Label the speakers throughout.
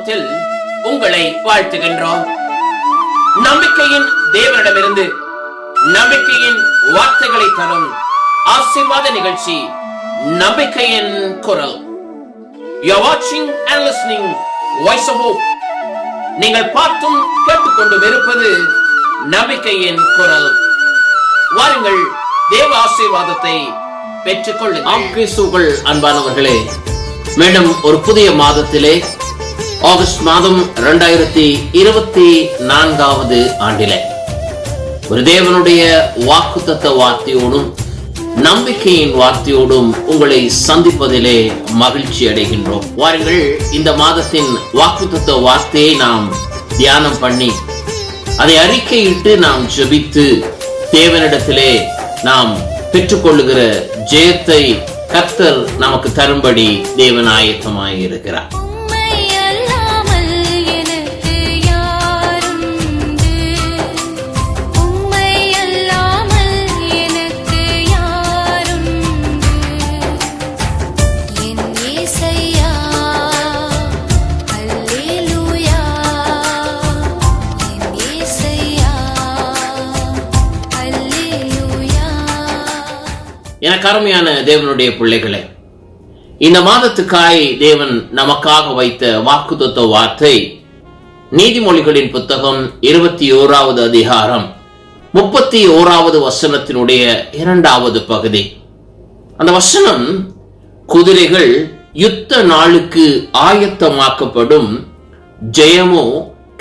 Speaker 1: நாமத்தில் உங்களை வாழ்த்துகின்றோம். நம்பிக்கையின் தேவனிடமிருந்து நம்பிக்கையின் வார்த்தைகளை தரும் ஆசிர்வாத நிகழ்ச்சி நம்பிக்கையின் குரல். யூ வாட்சிங் and listening Voice of Hope நீங்கள் பார்த்தும் கேட்டுக்கொண்டு வெறுப்பது நம்பிக்கையின் குரல். வாருங்கள் தேவ ஆசீர்வாதத்தை பெற்றுக் கொள்ளுங்கள் அன்பானவர்களே மீண்டும் ஒரு புதிய மாதத்திலே ஆகஸ்ட் மாதம் இரண்டாயிரத்தி இருபத்தி நான்காவது ஆண்டில. ஒரு தேவனுடைய வாக்குத்தத்த வார்த்தையோடும் நம்பிக்கையின் வார்த்தையோடும் உங்களை சந்திப்பதிலே மகிழ்ச்சி அடைகின்றோம். வாருங்கள் இந்த மாதத்தின் வாக்குத்தத்த வார்த்தையை நாம் தியானம் பண்ணி அதை அறிக்கையிட்டு நாம் ஜெபித்து தேவனிடத்திலே நாம் பெற்றுக்கொள்ளுகிற ஜெயத்தை கர்த்தர் நமக்கு தரும்படி தேவன் ஆயத்தமாக இருக்கிறார்
Speaker 2: எனக்கு
Speaker 1: அருமையான தேவனுடைய பிள்ளைகளே இந்த மாதத்துக்காய் தேவன் நமக்காக வைத்த வாக்குத்தத்த வார்த்தை நீதிமொழிகளின் புத்தகம் இருபத்தி ஓராவது அதிகாரம் முப்பத்தி ஓராவது வசனத்தினுடைய இரண்டாவது பகுதி. அந்த வசனம் குதிரைகள் யுத்த நாளுக்கு ஆயத்தமாக்கப்படும் ஜெயமோ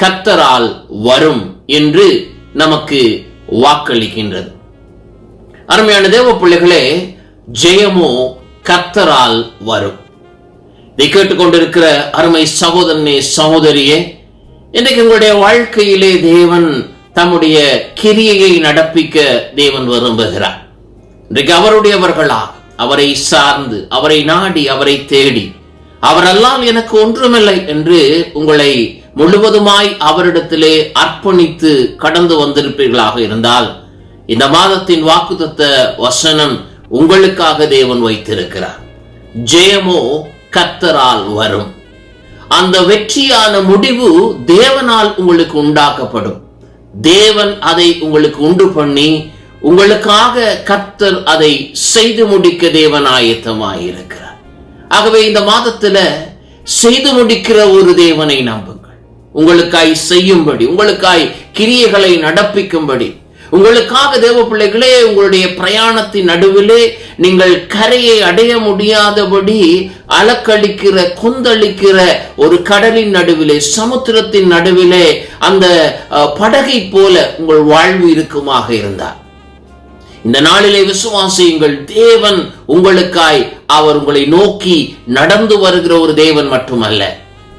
Speaker 1: கத்தரால் வரும் என்று நமக்கு வாக்களிக்கின்றது. அருமையான தேவ பிள்ளைகளே ஜெயமோ கர்த்தரால் வரும். இதை கேட்டுக்கொண்டிருக்கிற அருமை சகோதரனே சகோதரியே இன்றைக்கு உங்களுடைய வாழ்க்கையிலே தேவன் தம்முடைய கிரியையை நடப்பிக்க தேவன் விரும்புகிறார். இன்றைக்கு அவருடையவர்களா அவரை சார்ந்து அவரை நாடி அவரை தேடி அவரெல்லாம் எனக்கு ஒன்றுமில்லை என்று உங்களை முழுவதுமாய் அவரிடத்திலே அர்ப்பணித்து கடந்து வந்திருப்பீர்களாக இருந்தால் இந்த மாதத்தின் வாக்குத்த வசனம் உங்களுக்காக தேவன் வைத்திருக்கிறார். ஜெயமோ கத்தரால் வரும். அந்த வெற்றியான முடிவு தேவனால் உங்களுக்கு உண்டாக்கப்படும். தேவன் அதை உங்களுக்கு உண்டு பண்ணி உங்களுக்காக கத்தர் அதை செய்து முடிக்க தேவன் ஆயத்தமாயிருக்கிறார். ஆகவே இந்த மாதத்துல செய்து முடிக்கிற ஒரு தேவனை நம்புங்கள். உங்களுக்காய் செய்யும்படி உங்களுக்காய் கிரியைகளை நடப்பிக்கும்படி உங்களுக்காக தேவ பிள்ளைகளே உங்களுடைய பிரயாணத்தின் நடுவிலே நீங்கள் கரையை அடைய முடியாதபடி அலக்களிக்கிற கொந்தளிக்கிற ஒரு கடலின் நடுவிலே சமுத்திரத்தின் நடுவிலே அந்த படகை போல உங்கள் வாழ்வு இருக்குமாக இருந்தார். இந்த நாளிலே விசுவாசியுங்கள் தேவன் உங்களுக்காய் அவர் உங்களை நோக்கி நடந்து வருகிற ஒரு தேவன் மட்டுமல்ல.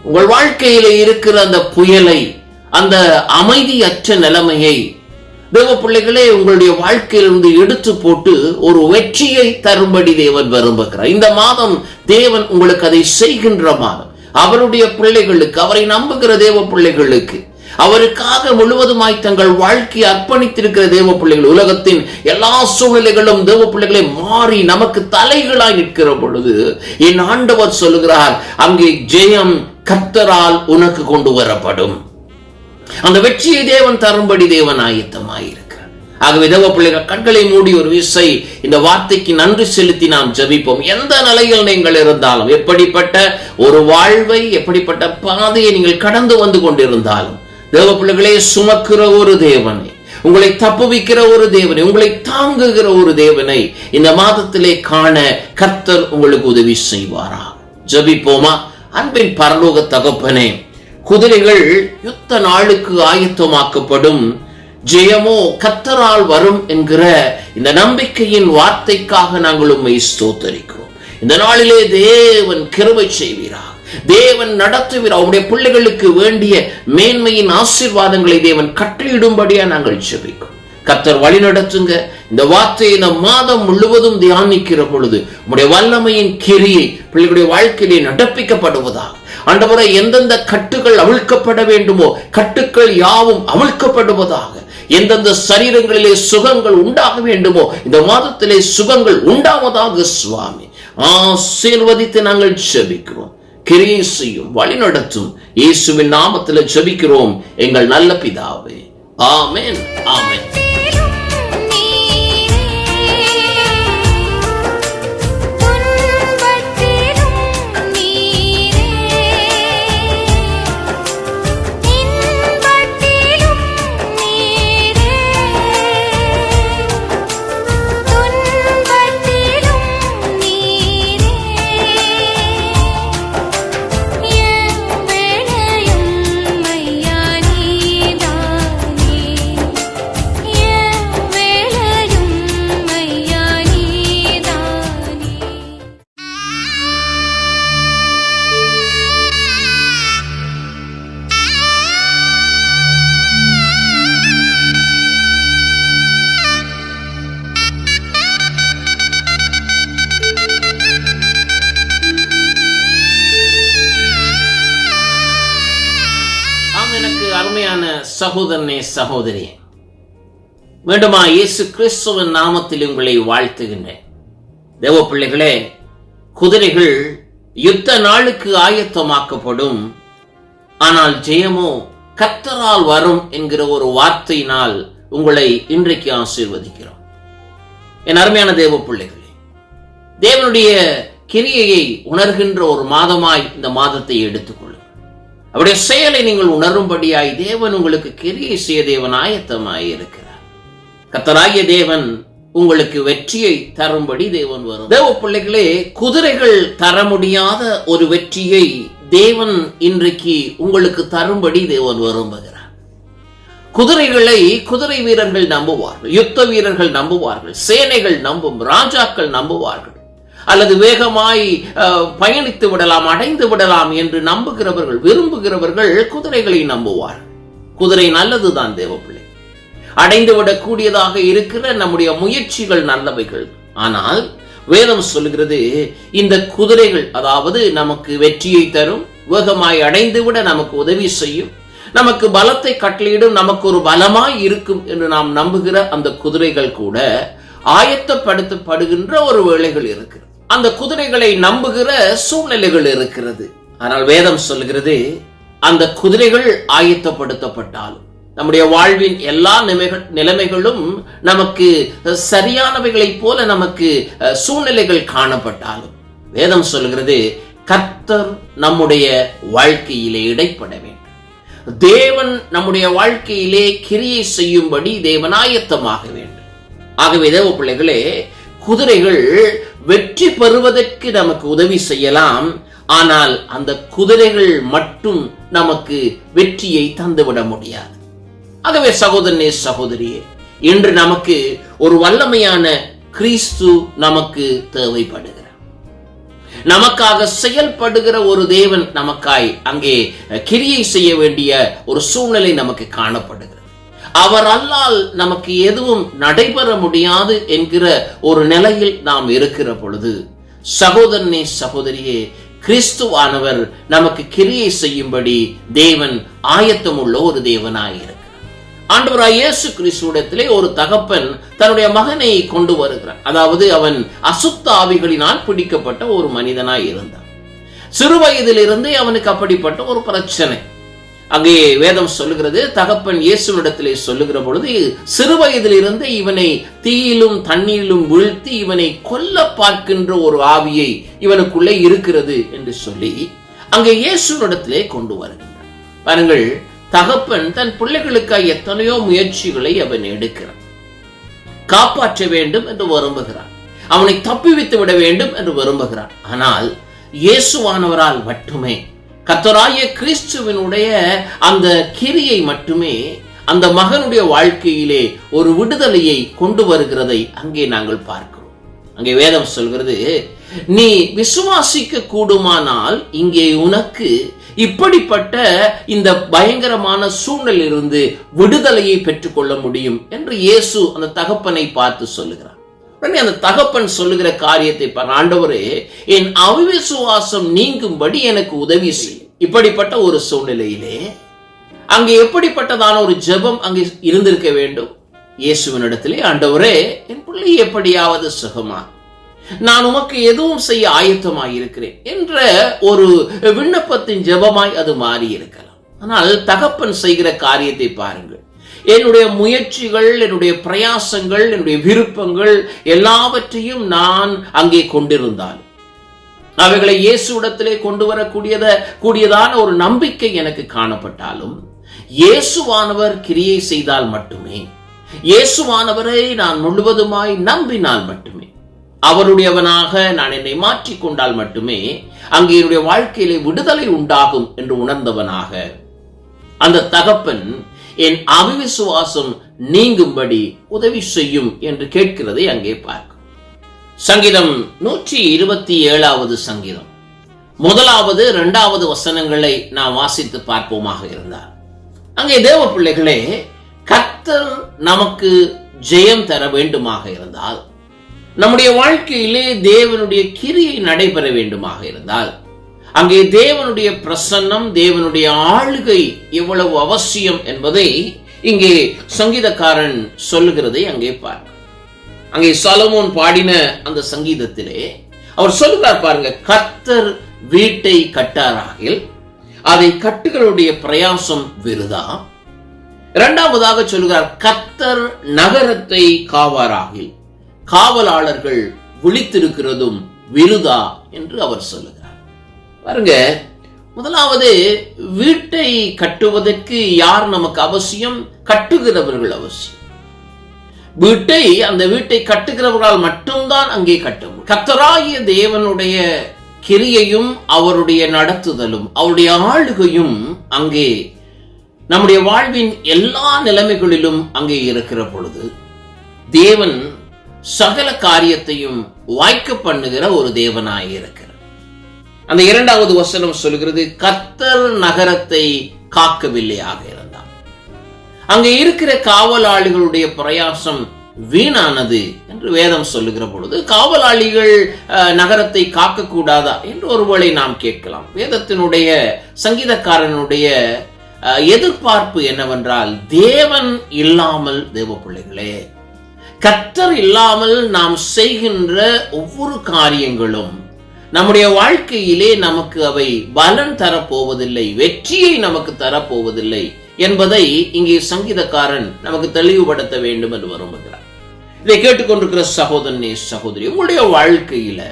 Speaker 1: உங்கள் வாழ்க்கையில இருக்கிற அந்த புயலை அந்த அமைதியற்ற நிலைமையை தேவ பிள்ளைகளே உங்களுடைய வாழ்க்கையிலிருந்து எடுத்து போட்டு ஒரு வெற்றியை தரும்படி தேவன் விரும்புகிறார். இந்த மாதம் தேவன் உங்களுக்கு அதை செய்கின்ற மாதம். அவருடைய பிள்ளைகளுக்கு அவரை நம்புகிற தேவ பிள்ளைகளுக்கு அவருக்காக முழுவதுமாய் தங்கள் வாழ்க்கையை அர்ப்பணித்திருக்கிற தேவ பிள்ளைகள் உலகத்தின் எல்லா சூழ்நிலைகளும் தேவ பிள்ளைகளை மாறி நமக்கு தலைகளாய் நிற்கிற பொழுது என் ஆண்டவர் சொல்லுகிறார் அங்கே ஜெயம் கத்தரால் உனக்கு கொண்டு வரப்படும். அந்த வெற்றியை தேவன் தரும்படி தேவன் ஆயத்தமாயிருக்கிறார். ஆகவே தேவ பிள்ளைகள் கண்களை மூடி ஒரு விசை இந்த வார்த்தைக்கு நன்றி செலுத்தி நாம் ஜபிப்போம். எந்த நிலையில் நீங்கள் இருந்தாலும் எப்படிப்பட்ட ஒரு வாழ்வை எப்படிப்பட்ட பாதையை நீங்கள் கடந்து வந்து கொண்டிருந்தாலும் தேவ பிள்ளைகளே சுமக்கிற ஒரு தேவனை உங்களை தப்புவிக்கிற ஒரு தேவனை உங்களை தாங்குகிற ஒரு தேவனை இந்த மாதத்திலே காண கர்த்தர் உங்களுக்கு உதவி செய்வாரா? ஜபிப்போமா? அன்பின் பரலோக தகப்பனே குதிரைகள் யுத்த நாளுக்கு ஆயத்தமாக்கப்படும். ஜெயமோ கத்தரால் வரும் என்கிற இந்த நம்பிக்கையின் வார்த்தைக்காக நாங்கள் உண்மை ஸ்தோத்தரிக்கிறோம். இந்த நாளிலே தேவன் கிருவை செய்வீரா தேவன் நடத்துவீர். அவருடைய பிள்ளைகளுக்கு வேண்டிய மேன்மையின் ஆசீர்வாதங்களை தேவன் கட்டளையிடும்படியா நாங்கள் செபிக்கும் கத்தர் வழி நடத்துங்க. இந்த வார்த்தையை இந்த மாதம் முழுவதும் தியானிக்கிற பொழுது உங்களுடைய வல்லமையின் கிரியை பிள்ளைகளுடைய வாழ்க்கையிலே நடப்பிக்கப்படுவதாக ஆண்டவரை எந்தெந்த கட்டுகள் அவிழ்க்கப்பட வேண்டுமோ கட்டுக்கள் யாவும் அவிழ்க்கப்படுவதாக எந்தெந்த சரீரங்களிலே சுகங்கள் உண்டாக வேண்டுமோ இந்த மாதத்திலே சுகங்கள் உண்டாவதாக சுவாமி. ஆசீர்வதித்து நாங்கள் ஜெபிக்கிறோம். கிரியை செய்யும் வழிநடத்தும். இயேசுவின் நாமத்தில் ஜெபிக்கிறோம். எங்கள் நல்ல பிதாவே. ஆமேன். ஆமேன். சகோதரனே சகோதரியே வேண்டுமா இயேசு கிறிஸ்துவின் நாமத்தில் உங்களை வாழ்த்துகின்றேன். தேவ பிள்ளைகளே குதிரைகள் யுத்த நாளுக்கு ஆயத்தமாக்கப்படும். ஆனால் ஜெயமோ கத்தரால் வரும் என்கிற ஒரு வார்த்தையினால் உங்களை இன்றைக்கு ஆசீர்வதிக்கிறோம். என் அருமையான தேவ பிள்ளைகளே தேவனுடைய கிரியையை உணர்கின்ற ஒரு மாதமாய் இந்த மாதத்தை எடுத்துக்கொள்ளும் அவருடைய செயலை நீங்கள் உணரும்படியாய் தேவன் உங்களுக்கு கிரியை செய்ய தேவன் ஆயத்தமாய் இருக்கிறார். கத்தராகிய தேவன் உங்களுக்கு வெற்றியை தரும்படி தேவன் வரும். தேவ பிள்ளைகளே குதிரைகள் தர முடியாத ஒரு வெற்றியை தேவன் இன்றைக்கு உங்களுக்கு தரும்படி தேவன் விரும்புகிறார். குதிரைகளை குதிரை வீரர்கள் நம்புவார்கள் யுத்த வீரர்கள் நம்புவார்கள் சேனைகள் நம்பும் ராஜாக்கள் நம்புவார்கள். அல்லது வேகமாய் பயணித்து விடலாம் அடைந்து விடலாம் என்று நம்புகிறவர்கள் விரும்புகிறவர்கள் குதிரைகளை நம்புவார்கள் குதிரை நல்லதுதான் தேவப்பிள்ளை. அடைந்து விடக்கூடியதாக இருக்கிற நம்முடைய முயற்சிகள் நல்லவைகள். ஆனால் வேதம் சொல்கிறது இந்த குதிரைகள் அதாவது நமக்கு வெற்றியை தரும் வேகமாய் அடைந்து விட நமக்கு உதவி செய்யும் நமக்கு பலத்தை கட்டளையிடும் நமக்கு ஒரு பலமாய் இருக்கும் என்று நாம் நம்புகிற அந்த குதிரைகள் கூட ஆயத்தப்படுத்தப்படுகின்ற ஒரு வேலைகள் இருக்கிறது. அந்த குதிரைகளை நம்புகிற சூழ்நிலைகள் இருக்கிறது. ஆனால் வேதம் சொல்கிறது அந்த குதிரைகள் ஆயத்தப்படுத்தப்பட்டாலும் நம்முடைய வாழ்வின் எல்லா நிலைமைகள் நிலைமைகளும் நமக்கு சரியானவைகளைப் போல நமக்கு சூழ்நிலைகள் காணப்பட்டாலும் வேதம் சொல்கிறது கர்த்தர் நம்முடைய வாழ்க்கையிலே இடைப்பட வேண்டும். தேவன் நம்முடைய வாழ்க்கையிலே கிரியை செய்யும்படி தேவன் ஆயத்தமாக வேண்டும். ஆகவே தேவ பிள்ளைகளே குதிரைகள் வெற்றி பெறுவதற்கு நமக்கு உதவி செய்யலாம். ஆனால் அந்த குதிரைகள் மட்டும் நமக்கு வெற்றியை தந்துவிட முடியாது. ஆகவே சகோதரனே சகோதரியே இன்று நமக்கு ஒரு வல்லமையான கிறிஸ்து நமக்கு தேவைப்படுகிறார். நமக்காக செயல்படுகிற ஒரு தேவன் நமக்காய் அங்கே கிரியை செய்ய வேண்டிய ஒரு சூழ்நிலை நமக்கு காணப்படுகிறது. அவர் அல்லால் நமக்கு எதுவும் நடைபெற முடியாது என்கிற ஒரு நிலையில் நாம் இருக்கிற பொழுது சகோதரனே சகோதரியே கிறிஸ்துவானவர் நமக்கு கிரியை செய்யும்படி தேவன் ஆயத்தமுள்ள ஒரு தேவனாயிருக்கிறார் ஆண்டவராய் இயேசு கிறிஸ்துவிடத்திலே ஒரு தகப்பன் தன்னுடைய மகனை கொண்டு வருகிறார். அதாவது அவன் அசுத்த ஆவிகளினால் பிடிக்கப்பட்ட ஒரு மனிதனாய் இருந்தான். சிறு வயதிலிருந்தே அவனுக்கு அப்படிப்பட்ட ஒரு பிரச்சனை. அங்கே வேதம் சொல்லுகிறது தகப்பன் இயேசுவிடத்திலே சொல்லுகிற பொழுது சிறு வயதிலிருந்து இவனை தீயிலும் தண்ணீரிலும் வீழ்த்தி இவனை கொல்ல பார்க்கின்ற ஒரு ஆவியை இவனுக்குள்ளே இருக்கிறது என்று சொல்லி அங்கே இயேசுவிடத்திலே கொண்டு வருகின்றான். பாருங்கள் தகப்பன் தன் பிள்ளைகளுக்காக எத்தனையோ முயற்சிகளை அவன் எடுக்கிறான். காப்பாற்ற வேண்டும் என்று விரும்புகிறான். அவனை தப்பிவித்து விட வேண்டும் என்று விரும்புகிறான். ஆனால் இயேசுவானவரால் மட்டுமே கத்தராய கிறிஸ்துவனுடைய அந்த கிரியை மட்டுமே அந்த மகனுடைய வாழ்க்கையிலே ஒரு விடுதலையை கொண்டு வருகிறதை அங்கே நாங்கள் பார்க்கிறோம். அங்கே வேதம் சொல்கிறது நீ விசுவாசிக்க கூடுமானால் இங்கே உனக்கு இப்படிப்பட்ட இந்த பயங்கரமான சூழ்நிலையிலிருந்து விடுதலையை பெற்றுக்கொள்ள முடியும் என்று இயேசு அந்த தகப்பனை பார்த்து சொல்லுகிறார். உடனே அந்த தகப்பன் சொல்லுகிற காரியத்தை ஆண்டவரே என் அவிசுவாசம் நீங்கும்படி எனக்கு உதவி செய். இப்படிப்பட்ட ஒரு சூழ்நிலையிலே அங்கே எப்படிப்பட்டதான ஒரு ஜெபம் அங்கே இருந்திருக்க வேண்டும்? இயேசுவினிடத்திலே ஆண்டவரே என் பிள்ளை எப்படியாவது சுகமா நான் உமக்கு எதுவும் செய்ய ஆயத்தமாய் இருக்கிறேன் என்ற ஒரு விண்ணப்பத்தின் ஜெபமாய் அது மாறி இருக்கலாம் ஆனால் தகப்பன் செய்கிற காரியத்தை பாருங்கள். என்னுடைய முயற்சிகள் என்னுடைய பிரயாசங்கள் என்னுடைய விருப்பங்கள் எல்லாவற்றையும் நான் அங்கே கொண்டிருந்தாலும் அவைகளை இயேசுவிடத்திலே கொண்டு வரக்கூடியத கூடியதான ஒரு நம்பிக்கை எனக்கு காணப்பட்டாலும் இயேசுவானவர் கிரியை செய்தால் மட்டுமே இயேசுவானவரை நான் முழுவதுமாய் நம்பினால் மட்டுமே அவருடையவனாக நான் என்னை மாற்றிக் கொண்டால் மட்டுமே அங்கே என்னுடைய வாழ்க்கையிலே விடுதலை உண்டாகும் என்று உணர்ந்தவனாக அந்த தகப்பன் என் அவிசுவாசம் நீங்கும்படி உதவி செய்யும் என்று கேட்கிறதை அங்கே பார்க்கும் சங்கீதம் நூற்றி இருபத்தி ஏழாவது சங்கீதம். முதலாவது இரண்டாவது வசனங்களை நாம் வாசித்து பார்ப்போமாக இருந்தார். அங்கே தேவ பிள்ளைகளே கர்த்தர் நமக்கு ஜெயம் தர வேண்டுமாக இருந்தால் நம்முடைய வாழ்க்கையிலே தேவனுடைய கிரியை நடைபெற வேண்டுமாக இருந்தால் அங்கே தேவனுடைய பிரசன்னம் தேவனுடைய ஆளுகை எவ்வளவு அவசியம் என்பதை இங்கே சங்கீதக்காரன் சொல்லுகிறதை அங்கே பார்க்க அங்கே சலமோன் பாடின அந்த சங்கீதத்திலே அவர் சொல்லுகிறார் பாருங்க கத்தர் வீட்டை கட்டாராகில் அதை கட்டுகளுடைய பிரயாசம் விருதா? இரண்டாவதாக சொல்லுகிறார் கத்தர் நகரத்தை காவாராகில் காவலாளர்கள் விழித்திருக்கிறதும் விருதா? என்று அவர் சொல்லுகிறார். பாருங்க முதலாவது வீட்டை கட்டுவதற்கு யார் நமக்கு அவசியம்? கட்டுகிறவர்கள் அவசியம். வீட்டை அந்த வீட்டை கட்டுகிறவர்களால் மட்டும்தான் அங்கே கட்ட முடியும். கத்தராகிய தேவனுடைய கிரியையும் அவருடைய நடத்துதலும் அவருடைய ஆளுகையும் அங்கே நம்முடைய வாழ்வின் எல்லா நிலைமைகளிலும் அங்கே இருக்கிற பொழுது தேவன் சகல காரியத்தையும் வாய்க்க பண்ணுகிற ஒரு தேவனாய் இருக்கிறார். அந்த இரண்டாவது வசனம் சொல்கிறது கர்த்தர் நகரத்தை காக்கவில்லையாக ஆகிறார் அங்கே இருக்கிற காவலாளிகளுடைய பிரயாசம் வீணானது என்று வேதம் சொல்லுகிற பொழுது காவலாளிகள் அஹ், நகரத்தை காக்கக்கூடாதா என்று ஒருவேளை நாம் கேட்கலாம். வேதத்தினுடைய சங்கீதக்காரனுடைய அஹ், எதிர்பார்ப்பு என்னவென்றால் தேவன் இல்லாமல் தேவ பிள்ளைகளே கத்தர் இல்லாமல் நாம் செய்கின்ற ஒவ்வொரு காரியங்களும் நம்முடைய வாழ்க்கையிலே நமக்கு அவை பலன் தரப்போவதில்லை வெற்றியை நமக்கு தரப்போவதில்லை என்பதை இங்கே சங்கீதக்காரன் நமக்கு தெளிவுபடுத்த வேண்டும் என்று விரும்புகிறார். இதை கேட்டுக்கொண்டிருக்கிற சகோதரனே சகோதரி உங்களுடைய வாழ்க்கையில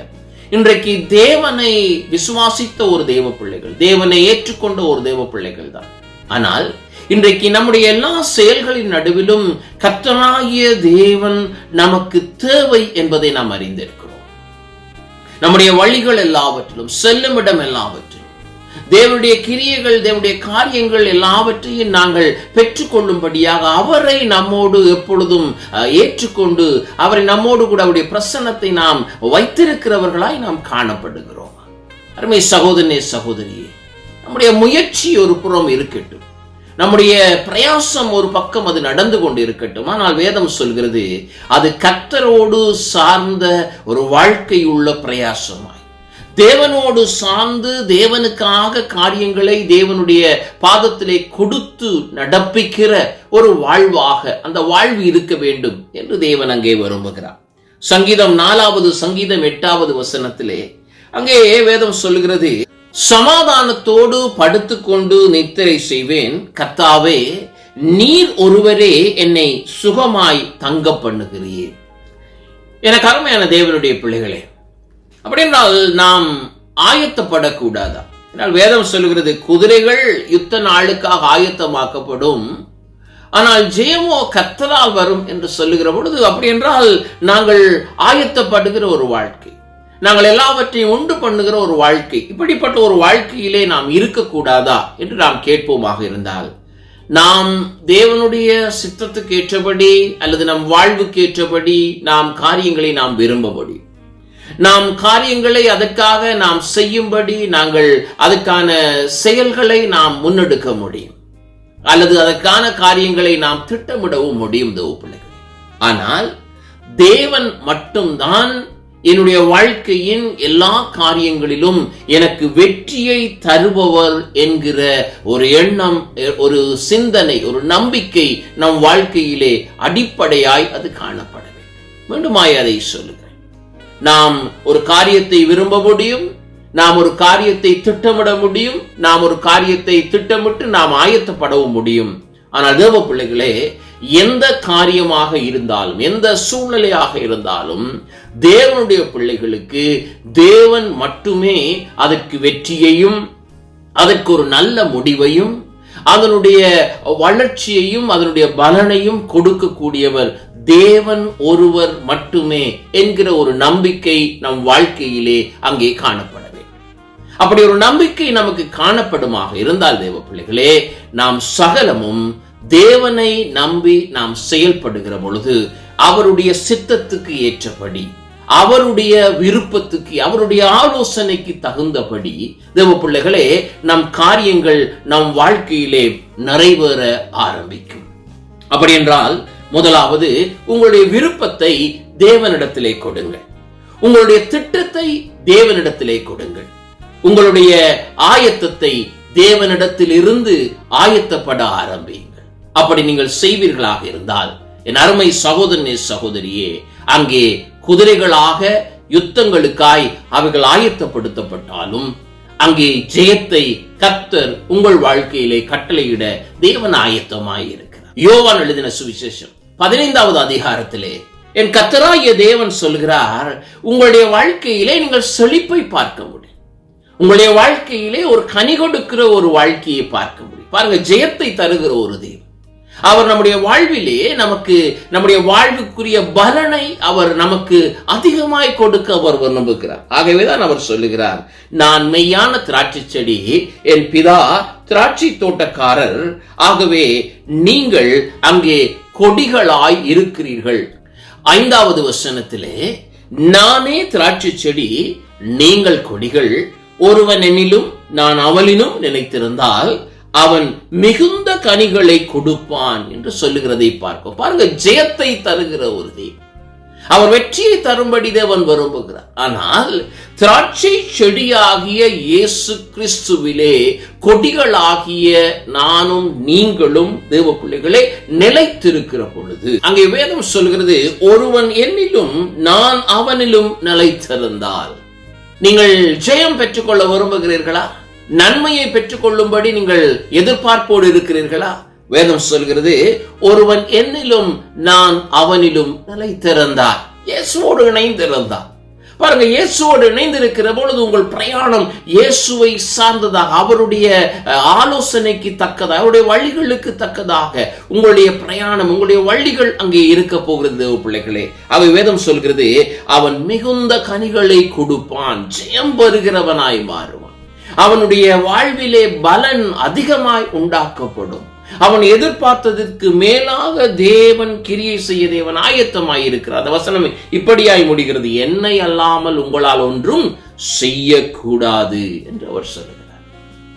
Speaker 1: இன்றைக்கு தேவனை விசுவாசித்த ஒரு தேவ பிள்ளைகள் தேவனை ஏற்றுக்கொண்ட ஒரு தேவ பிள்ளைகள் தான். ஆனால் இன்றைக்கு நம்முடைய எல்லா செயல்களின் நடுவிலும் கர்த்தனாகிய தேவன் நமக்கு தேவை என்பதை நாம் அறிந்திருக்கிறோம். நம்முடைய வழிகள் எல்லாவற்றிலும் செல்லும் இடம் எல்லாவற்றிலும் தேவனுடைய கிரியைகள் தேவனுடைய காரியங்கள் எல்லாவற்றையும் நாங்கள் பெற்றுக்கொள்ளும்படியாக அவரை நம்மோடு எப்பொழுதும் அஹ், ஏற்றுக்கொண்டு அவரை நம்மோடு கூட அவருடைய பிரசன்னத்தை நாம் வைத்திருக்கிறவர்களாய் நாம் காணப்படுகிறோம். அருமை சகோதரனே சகோதரியே நம்முடைய முயற்சி ஒரு புறம் இருக்கட்டும். நம்முடைய பிரயாசம் ஒரு பக்கம் அது நடந்து கொண்டு இருக்கட்டும் ஆனால் வேதம் சொல்கிறது அது கத்தரோடு சார்ந்த ஒரு வாழ்க்கை உள்ள பிரயாசமாய். தேவனோடு சார்ந்து தேவனுக்காக காரியங்களை தேவனுடைய பாதத்திலே கொடுத்து நடப்பிக்கிற ஒரு வாழ்வாக அந்த வாழ்வு இருக்க வேண்டும் என்று தேவன் அங்கே விரும்புகிறார். சங்கீதம் நாலாவது சங்கீதம் எட்டாவது வசனத்திலே அங்கே வேதம் சொல்லுகிறது சமாதானத்தோடு படுத்துக்கொண்டு நித்திரை செய்வேன். கத்தாவே நீர் ஒருவரே என்னை சுகமாய் தங்க பண்ணுகிறீர். எனக்கு கருமையான தேவனுடைய பிள்ளைகளே அப்படி என்றால் நாம் ஆயத்தப்படக்கூடாதா? என்றால் வேதம் சொல்லுகிறது குதிரைகள் யுத்த நாளுக்காக ஆயத்தமாக்கப்படும். ஆனால் ஜெயமோ கத்தலால் வரும் என்று சொல்லுகிற பொழுது அப்படி என்றால் நாங்கள் ஆயத்தப்படுகிற ஒரு வாழ்க்கை. நாங்கள் எல்லாவற்றையும் உண்டு பண்ணுகிற ஒரு வாழ்க்கை. இப்படிப்பட்ட ஒரு வாழ்க்கையிலே நாம் இருக்கக்கூடாதா என்று நாம் கேட்போமாக இருந்தால் நாம் தேவனுடைய சித்தத்துக்கு ஏற்றபடி அல்லது நம் வாழ்வுக்கு ஏற்றபடி நாம் காரியங்களை நாம் விரும்ப முடியும் நாம் காரியங்களை அதற்காக நாம் செய்யும்படி நாங்கள் அதுக்கான செயல்களை நாம் முன்னெடுக்க முடியும். அல்லது அதற்கான காரியங்களை நாம் திட்டமிடவும் முடியும் தேவப்பிள்ளைகள் ஆனால் தேவன் மட்டும்தான் என்னுடைய வாழ்க்கையின் எல்லா காரியங்களிலும் எனக்கு வெற்றியை தருபவர் என்கிற ஒரு எண்ணம் ஒரு சிந்தனை ஒரு நம்பிக்கை நம் வாழ்க்கையிலே அடிப்படையாய் அது காணப்பட வேண்டும். மீண்டுமாய் அதை சொல்லு நாம் ஒரு காரியத்தை விரும்ப முடியும் நாம் ஒரு காரியத்தை திட்டமிட முடியும் நாம் ஒரு காரியத்தை திட்டமிட்டு நாம் ஆயத்தப்படவும் முடியும். ஆனால் தேவ பிள்ளைகளே எந்த காரியமாக இருந்தாலும் எந்த சூழ்நிலையாக இருந்தாலும் தேவனுடைய பிள்ளைகளுக்கு தேவன் மட்டுமே அதற்கு வெற்றியையும் அதற்கு ஒரு நல்ல முடிவையும் அதனுடைய வளர்ச்சியையும் அதனுடைய பலனையும் கொடுக்கக்கூடியவர் தேவன் ஒருவர் மட்டுமே என்கிற ஒரு நம்பிக்கை நம் வாழ்க்கையிலே அங்கே காணப்படும் அப்படி ஒரு நம்பிக்கை நமக்கு காணப்படுமாக இருந்தால் தேவ பிள்ளைகளே நாம் சகலமும் தேவனை நம்பி நாம் செயல்படுகிற பொழுது அவருடைய சித்தத்துக்கு ஏற்றபடி அவருடைய விருப்பத்துக்கு அவருடைய ஆலோசனைக்கு தகுந்தபடி தேவ பிள்ளைகளே நம் காரியங்கள் நம் வாழ்க்கையிலே நிறைவேற ஆரம்பிக்கும். அப்படி என்றால் முதலாவது உங்களுடைய விருப்பத்தை தேவனிடத்திலே கொடுங்கள். உங்களுடைய திட்டத்தை தேவனிடத்திலே கொடுங்கள். உங்களுடைய ஆயத்தத்தை தேவனிடத்தில் இருந்து ஆயத்தப்பட ஆரம்பியுங்கள். அப்படி நீங்கள் செய்வீர்களாக இருந்தால் என் அருமை சகோதரனே சகோதரியே அங்கே குதிரைகளாக யுத்தங்களுக்காய் அவைகள் ஆயத்தப்படுத்தப்பட்டாலும் அங்கே ஜெயத்தை கத்தர் உங்கள் வாழ்க்கையிலே கட்டளையிட தேவன் ஆயத்தமாய் இருக்கிறார் யோவான் எழுதின சுவிசேஷம் பதினைந்தாவது அதிகாரத்திலே என் கத்தராகிய தேவன் சொல்கிறார் உங்களுடைய வாழ்க்கையிலே நீங்கள் செழிப்பை பார்க்க முடியும். உங்களுடைய வாழ்க்கையிலே ஒரு கனி கொடுக்கிற ஒரு வாழ்க்கையை பார்க்க முடியும். பாருங்க ஜெயத்தை தருகிற ஒரு தேவன். அவர் நம்முடைய வாழ்விலே நமக்கு நம்முடைய வாழ்வுக்குரிய பலனை அவர் நமக்கு அதிகமாய் கொடுக்க அவர் விரும்புகிறார். ஆகவேதான் அவர் சொல்லுகிறார் நான் மெய்யான திராட்சை செடி என் பிதா திராட்சை தோட்டக்காரர். ஆகவே நீங்கள் அங்கே கொடிகளாய் இருக்கிறீர்கள். ஐந்தாவது வசனத்திலே நானே திராட்சை செடி நீங்கள் கொடிகள். ஒருவன் என்னிலும் நான் அவளினும் நினைத்திருந்தால் அவன் மிகுந்த கனிகளை கொடுப்பான் என்று சொல்லுகிறதை பார்க்கும் பாருங்க ஜெயத்தை தருகிற ஒரு தெய்வம். அவர் வெற்றியை தரும்படி தேவன் விரும்புகிறார். ஆனால் திராட்சை செடியாகிய இயேசு கிறிஸ்துவிலே கொடிகளாகிய நானும் நீங்களும் தேவ பிள்ளைகளே நிலைத்திருக்கிற பொழுது அங்கே வேதம் சொல்கிறது ஒருவன் என்னிலும் நான் அவனிலும் நிலைத்திருந்தால். நீங்கள் ஜெயம் பெற்றுக்கொள்ள விரும்புகிறீர்களா? நன்மையை பெற்றுக்கொள்ளும்படி நீங்கள் எதிர்பார்ப்போடு இருக்கிறீர்களா? வேதம் சொல்கிறது ஒருவன் என்னிலும் நான் அவனிலும் நிலைத்திருந்தார் இயேசுவோடு இணைந்திருந்தார். பாருங்க இயேசுவோடு இணைந்திருக்கிற பொழுது உங்கள் பிரயாணம் இயேசுவை சார்ந்ததாக அவருடைய ஆலோசனைக்கு தக்கதாக அவருடைய வழிகளுக்கு தக்கதாக உங்களுடைய பிரயாணம் உங்களுடைய வழிகள் அங்கே இருக்க போகிறது பிள்ளைகளே. அவை வேதம் சொல்கிறது அவன் மிகுந்த கனிகளை கொடுப்பான் ஜெயம் பெறுகிறவனாய் மாறுவான். அவனுடைய வாழ்விலே பலன் அதிகமாய் உண்டாக்கப்படும். அவன் எதிர்பார்த்ததற்கு மேலாக தேவன் கிரியை செய்ய தேவன் ஆயத்தமாய் இருக்கிறார். அந்த வசனம் இப்படியாய் முடிகிறது. என்னை அல்லாமல் உங்களால் ஒன்றும் செய்யக்கூடாது என்று அவர் சொல்லுகிறார்.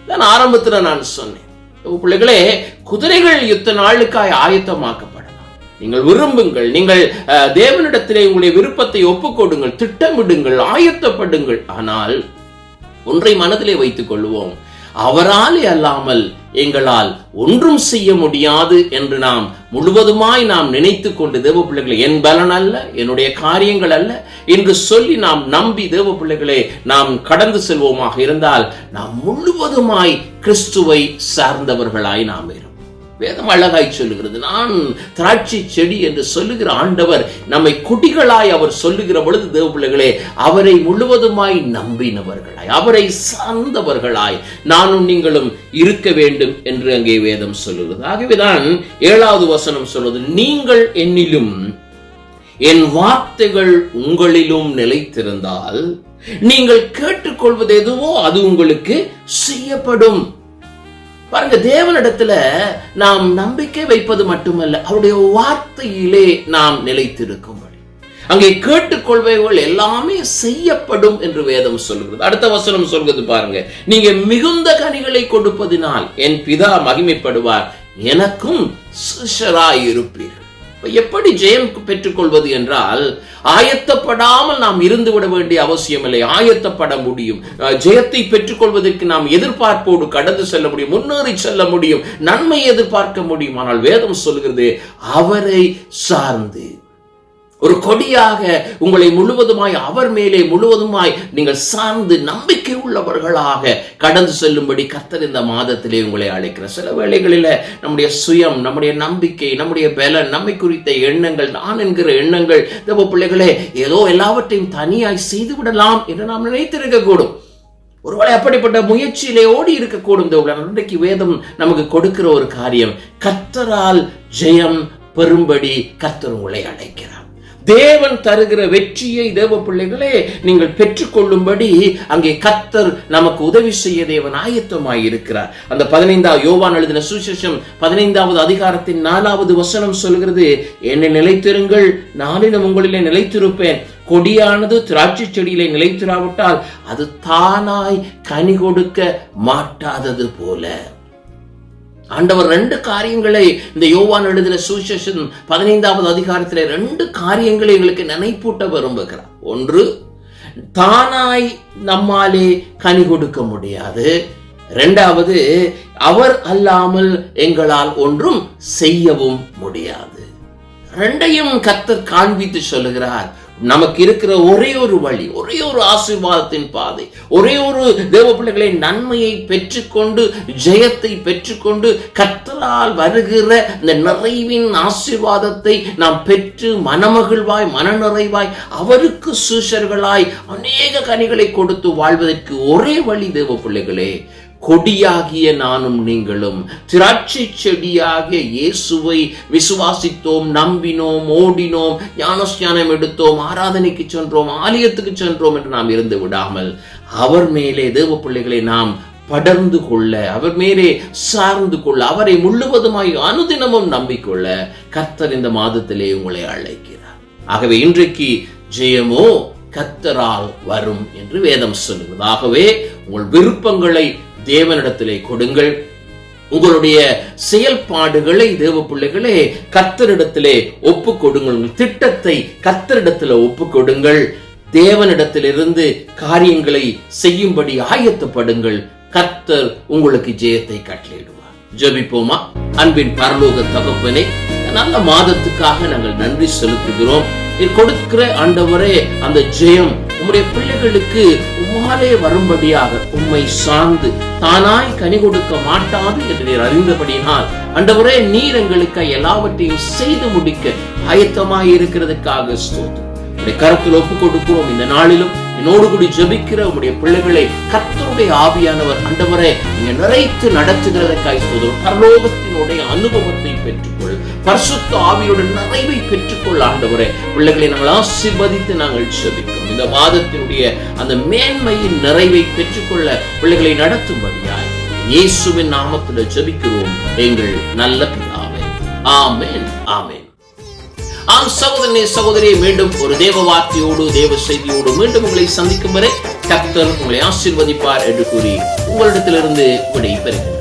Speaker 1: நான் ஆரம்பத்தில் நான் சொன்னேன். பிள்ளைகளே குதிரைகள் யுத்த நாளுக்காய் ஆயத்தமாக்கப்படலாம். நீங்கள் விரும்புங்கள் நீங்கள் அஹ், தேவனிடத்திலே உங்களுடைய விருப்பத்தை ஒப்புக்கொடுங்கள் திட்டமிடுங்கள் ஆயத்தப்படுங்கள். ஆனால் ஒன்றை மனதிலே வைத்துக் கொள்வோம். அவராலே அல்லாமல் எங்களால் ஒன்றும் செய்ய முடியாது என்று நாம் முழுவதுமாய் நாம் நினைத்துக் கொண்டு தேவ பிள்ளைகளை என் பலன் அல்ல என்னுடைய காரியங்கள் அல்ல என்று சொல்லி நாம் நம்பி தேவ பிள்ளைகளை நாம் கடந்து செல்வோமாக இருந்தால் நாம் முழுவதுமாய் கிறிஸ்துவை சார்ந்தவர்களாய் நாம் இருக்கும் வேதம் அழகாய் சொல்லுகிறது. நான் திராட்சை செடி என்று சொல்லுகிற ஆண்டவர் நம்மை குடிகளாய் அவர் சொல்லுகிற பொழுது தேவ பிள்ளைகளே அவரை முழுவதுமாய் நம்பினவர்களாய் அவரை சார்ந்தவர்களாய் நானும் நீங்களும் இருக்க வேண்டும் என்று அங்கே வேதம் சொல்லுகிறது. ஆகவேதான் ஏழாவது வசனம் சொல்வது நீங்கள் என்னிலும் என் வார்த்தைகள் உங்களிலும் நிலைத்திருந்தால் நீங்கள் கேட்டுக்கொள்வது எதுவோ அது உங்களுக்கு செய்யப்படும். பாருங்க தேவனிடத்துல நாம் நம்பிக்கை வைப்பது மட்டுமல்ல அவருடைய வார்த்தையிலே நாம் நிலைத்திருக்கும்படி. அங்கே கேட்டுக்கொள்வைகள் எல்லாமே செய்யப்படும் என்று வேதம் சொல்கிறது. அடுத்த வசனம் சொல்கிறது பாருங்க நீங்க மிகுந்த கனிகளை கொடுப்பதினால் என் பிதா மகிமைப்படுவார் எனக்கும் சிஷராயிருப்பீர்கள் எப்படி ஜெயம் பெற்றுக்கொள்வது என்றால் ஆயத்தப்படாமல் நாம் இருந்து விட வேண்டிய அவசியம் இல்லை ஆயத்தப்பட முடியும். அஹ், ஜெயத்தை பெற்றுக்கொள்வதற்கு நாம் எதிர்பார்ப்போடு கடந்து செல்ல முடியும் முன்னேறி செல்ல முடியும் நன்மை எதிர்பார்க்க முடியும். ஆனால் வேதம் சொல்கிறது அவரை சார்ந்து. ஒரு கொடியாக உங்களை முழுவதுமாய் அவர் மேலே முழுவதுமாய் நீங்கள் சார்ந்து நம்பிக்கை உள்ளவர்களாக கடந்து செல்லும்படி கர்த்தர் இந்த மாதத்திலே உங்களை அழைக்கிறார். சில வேளைகளில் நம்முடைய சுயம் நம்முடைய நம்பிக்கை நம்முடைய பலன் நம்மை குறித்த எண்ணங்கள் நான் என்கிற எண்ணங்கள் தேவ பிள்ளைகளே ஏதோ எல்லாவற்றையும் தனியாய் செய்து விடலாம் என்று நாம் நினைத்திருக்கக்கூடும். ஒருவேளை அப்படிப்பட்ட முயற்சியிலே ஓடி இருக்கக்கூடும். தேவ இன்றைக்கு வேதம் நமக்கு கொடுக்கிற ஒரு காரியம் கத்தரால் ஜெயம் பெறும்படி கத்தர் உங்களை அழைக்கிறார். தேவன் தருகிற வெற்றியை தேவ பிள்ளைகளே நீங்கள் பெற்றுக்கொள்ளும்படி அங்கே கத்தர் நமக்கு உதவி செய்ய தேவன் ஆயத்தமாய் இருக்கிறார் அந்த பதினைந்தாவது யோவான் எழுதின சுசேஷம் பதினைந்தாவது அதிகாரத்தின் நாலாவது வசனம் சொல்கிறது என்னை நிலைத்திருங்கள் நாளிலும் உங்களிலே நிலைத்திருப்பேன். கொடியானது திராட்சை செடியிலே நிலைத்திராவிட்டால் அது தானாய் கனி கொடுக்க மாட்டாதது போல. ஆண்டவர் ரெண்டு காரியங்களை இந்த யோவான் எழுதின சுவிசேஷன் பதினைந்தாவது அதிகாரத்திலே ரெண்டு காரியங்களை எங்களுக்கு நினைப்பூட்ட விரும்புகிறார். ஒன்று தானாய் நம்மாலே கனி கொடுக்க முடியாது. ரெண்டாவது அவர் அல்லாமல் எங்களால் ஒன்றும் செய்யவும் முடியாது. ரெண்டையும் கத்தர் காண்பித்து சொல்லுகிறார். நமக்கு இருக்கிற ஒரே ஒரு வழி ஒரே ஒரு ஆசீர்வாதத்தின் பாதை ஒரே ஒரு தேவ பிள்ளைகளை நன்மையை பெற்றுக்கொண்டு ஜெயத்தை பெற்றுக்கொண்டு கத்தரால் வருகிற இந்த நிறைவின் ஆசீர்வாதத்தை நாம் பெற்று மனமகிழ்வாய் மனநிறைவாய் அவருக்கு சூஷர்களாய் அநேக கனிகளை கொடுத்து வாழ்வதற்கு ஒரே வழி தேவ பிள்ளைகளே கொடியாகிய நானும் நீங்களும். திராட்சை செடியாகிய இயேசுவை விசுவாசித்தோம் நம்பினோம் ஓடினோம் ஞானஸ்ஞானம் எடுத்தோம் ஆராதனைக்கு சென்றோம் ஆலயத்துக்கு சென்றோம் என்று நாம் இருந்து விடாமல் அவர் மேலே தேவ பிள்ளைகளை நாம் படர்ந்து கொள்ள அவர் மேலே சார்ந்து கொள்ள அவரை முழுவதுமாய் அனுதினமும் நம்பிக்கொள்ள கர்த்தர் இந்த மாதத்திலே உங்களை அழைக்கிறார். ஆகவே இன்றைக்கு ஜெயமோ கத்தரால் வரும் என்று வேதம் சொல்லுவதாகவே உங்கள் விருப்பங்களை தேவனிடத்திலே கொடுங்கள். உங்களுடைய செயல்பாடுகளை தேவ பிள்ளைகளே கத்தரிடத்திலே ஒப்பு கொடுங்கள். உங்கள் திட்டத்தை கத்தரிடத்தில் ஒப்பு கொடுங்கள். தேவனிடத்திலிருந்து காரியங்களை செய்யும்படி ஆயத்தப்படுங்கள். கத்தர் உங்களுக்கு ஜெயத்தை கட்டளையிடுவார் ஜபிப்போமா? அன்பின் பரலோக தகப்பனை நல்ல மாதத்துக்காக நாங்கள் நன்றி செலுத்துகிறோம். கொடுக்கிற ஆண்டவரே அந்த ஜெயம் உம்முடைய பிள்ளைகளுக்கு உம்மாலே வரும்படியாக உம்மை சார்ந்து தானாய் கனி கொடுக்க மாட்டாது என்று நீர் அறிந்தபடியினால் அண்டவரே நீர் எங்களுக்கு எல்லாவற்றையும் செய்து முடிக்க ஆயத்தமாய் இருக்கிறதுக்காக ஸ்தோத்திரம் கருத்தில் ஒப்பு கொடுக்கிறோம் இந்த நாளிலும் என்னோடு கூடி ஜெபிக்கிற உங்களுடைய பிள்ளைகளை கத்தருடைய ஆவியானவர் ஆண்டவரே நீங்க நிறைத்து நடத்துகிறதற்காய் சோதரும் பரலோகத்தினுடைய அனுபவத்தை பெற்றுக்கொள். பரிசுத்த ஆவியோட நிறைவை பெற்றுக்கொள் ஆண்டவரே. பிள்ளைகளை நாங்கள் ஆசிர்வதித்து நாங்கள் ஜெபிக்கிறோம். இந்த வாதத்தினுடைய அந்த மேன்மையின் நிறைவை பெற்றுக்கொள்ள பிள்ளைகளை நடத்தும்படியாய் இயேசுவின் நாமத்தில் ஜெபிக்கிறோம். எங்கள் நல்ல பிதாவே. ஆமேன் ஆமேன். ஆம் சகோதரனே சகோதரியை மீண்டும் ஒரு தேவ வார்த்தையோடு தேவ செய்தியோடு மீண்டும் உங்களை சந்திக்கும் வரை கர்த்தர் உங்களை ஆசீர்வதிப்பார் என்று கூறி உங்களிடத்திலிருந்து விடை பெறுகின்றார்